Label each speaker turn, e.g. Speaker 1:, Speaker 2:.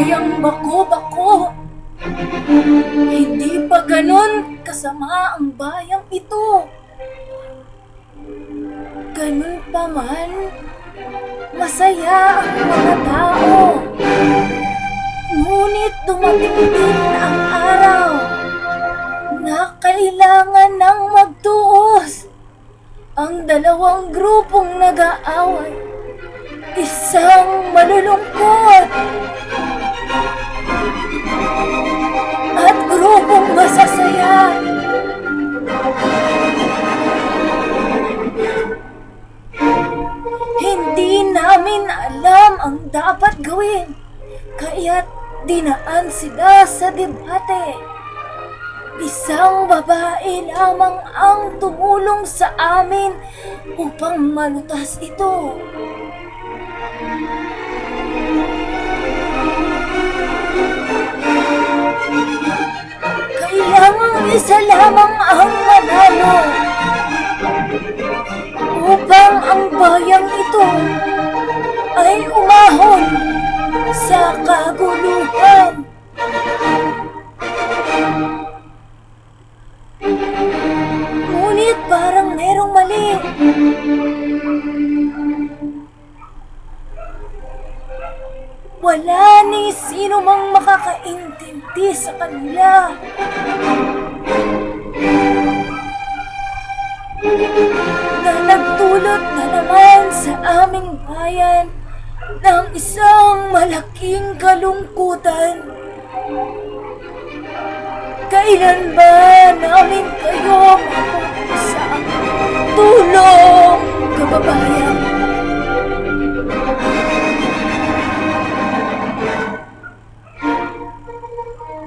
Speaker 1: bayang bako-bako. Hindi pa ganun kasama ang bayang ito. Ganun pa man, masaya ang mga tao. Ngunit dumating din ang araw na kailangan ng magtuos ang dalawang grupong nag-aaway. Isang malulungkot ang dapat gawin, kaya't dinaan sila sa debate. Isang babae lamang ang tumulong sa amin upang malutas ito. Kailangan isa lamang ang manalo umahon sa kaguluhan. Ngunit parang merong mali. Wala ni sino mang makakaintindi sa kanila. Na nagdulot na naman sa aming bayan ng isang malaking kalungkutan. Kailan ba namin kayo